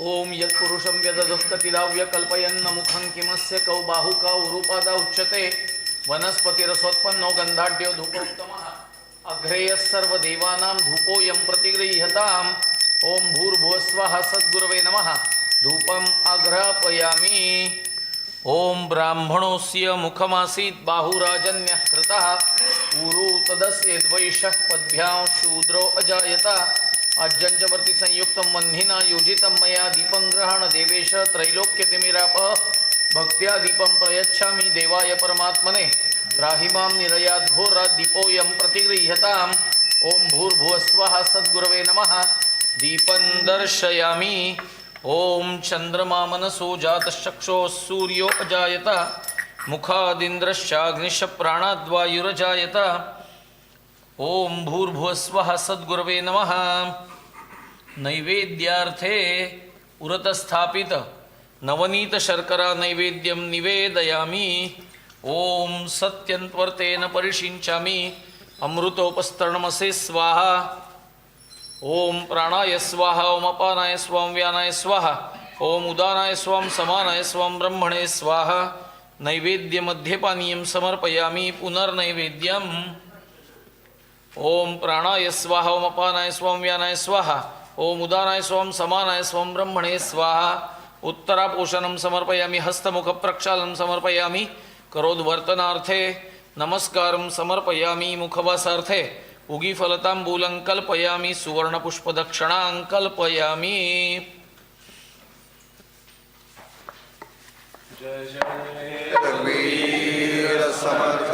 ॐ यत्पुरुषं व्यदधुःकतिलाव्य कल्पयन्न मुखं किमस्य कौ बाहुका उरुपादा उच्यते? वनस्पतिरसोत्पन्नो गन्धाढ्यो धूपोत्तमः। अग्रेयः सर्वदेवानां धूपोऽयं प्रतिगृह्यताम्। ॐ भूर्भुवस्वः सद्गुरवे नमः। धूपम् अघ्रापयामि ॐ ब्राह्मणोऽस्य मुखमासीत् बाहुराजन्यः कृतः। ऊरु तदस्येद्वैषः पद्भ्यां शूद्रो अजायत। आज्यञ्चवर्ति संयुक्त मन्हिना योजितं मया दीपं गृहाण देवेश त्रैलोक्यतिमिरापः। भक्त्या दीपं प्रयच्छामि देवाय परमात्मने। त्राहि मां निरयाद् घोरात् दीपोऽयं प्रतिगृह्यताम्। ॐ भूर्भुवस्वः सद्गुरवे नमः। दीपं दर्शयामि। ॐ चन्द्रमा मनसो जातश्चक्षोः सूर्यो अजायत मुखादिन्द्रश्चाग्निश प्राणाद्वायुरजायत ॐ भूर्भुवस्वः सद्गुरवे नमः। नैवेद्यार्थे उरतस्थापित नवनीतशर्करा नैवेद्यं निवेदयामि। ओम सत्यन्त्वर्तेन परिषिञ्चामि अमृतोपस्तरणमसे स्वाहा। ओम प्राणाय स्वाहा ओम अपानाय स्वाम व्यानाय स्वाहा। ॐ उदानाय स्वाम समानाय स्वाम ब्रह्मणे स्वाहा। नैवेद्य पानीयं समर्पयामि पुनर्नैवेद्यम्। ॐ प्राणाय स्वाहा ओम अपानाय स्वाम व्यानाय स्वाहा। ओम उदानाय स्वम समानाय स्वम ब्रह्मणे स्वाहा। उत्तरापोषणं समर्पयामि हस्तमुखप्रक्षालनं समर्पयामि करोद्वर्तनार्थे नमस्कारं समर्पयामि मुखवासार्थे। उगीफलताम्बूलं कल्पयामि सुवर्णपुष्पदक्षिणां कल्पयामि। जय समर्थ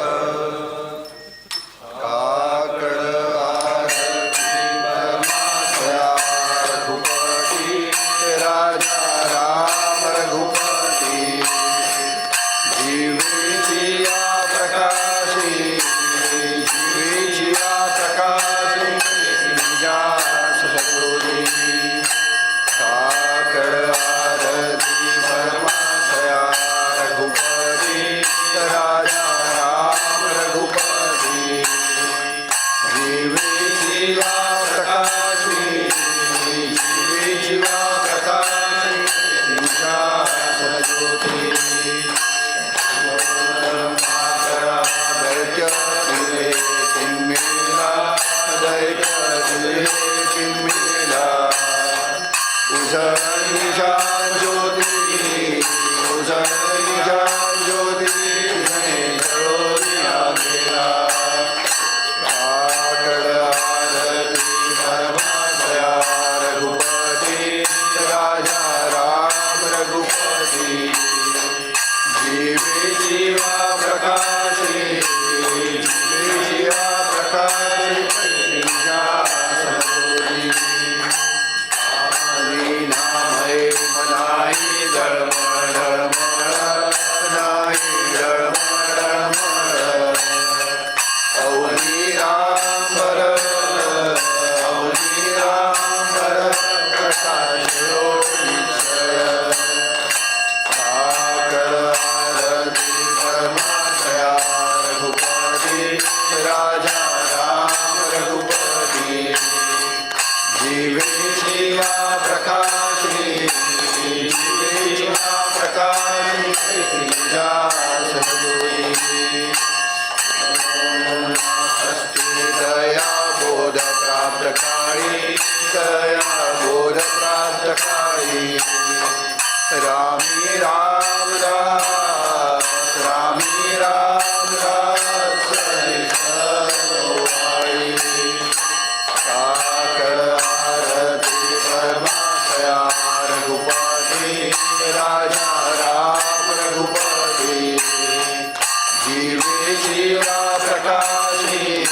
जीवा प्रकाशी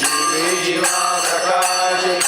जीवे जीवा प्रकाशी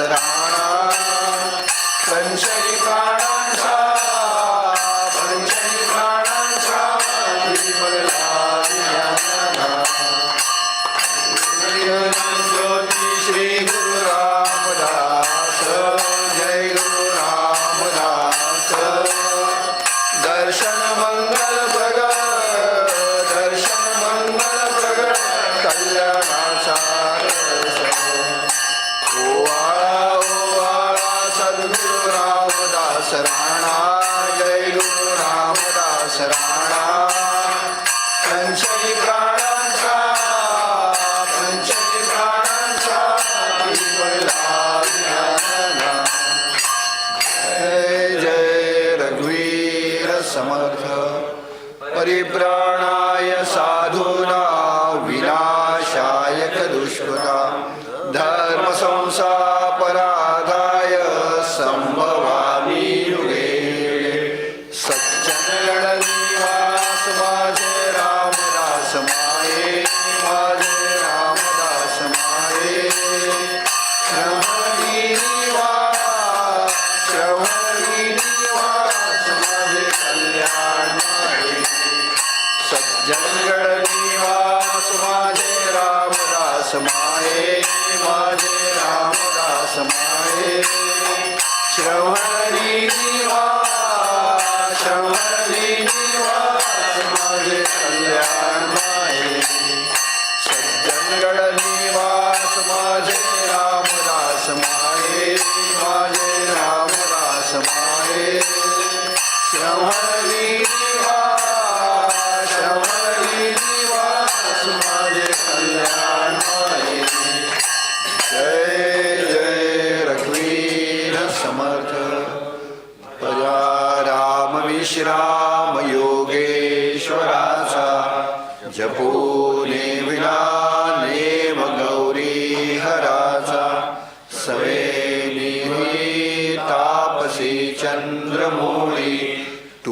Yeah. शरणा संशयी प्राणांचा परिप्राणाय साधूना विनाशायक दुष्करा धर्मसंसार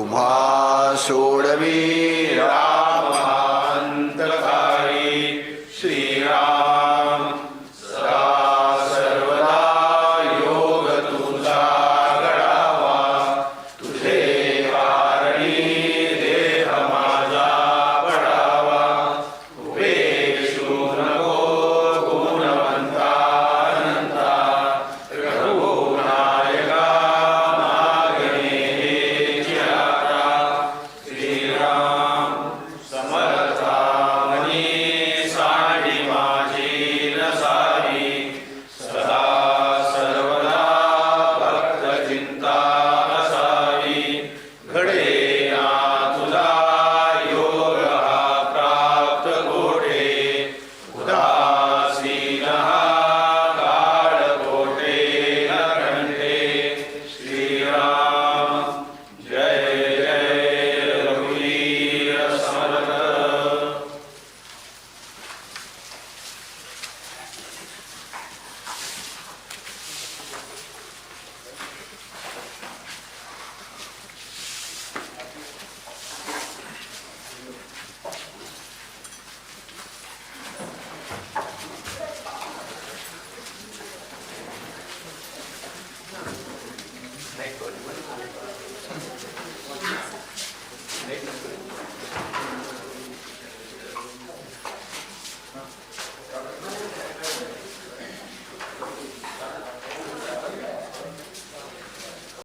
ઊભા સોળવી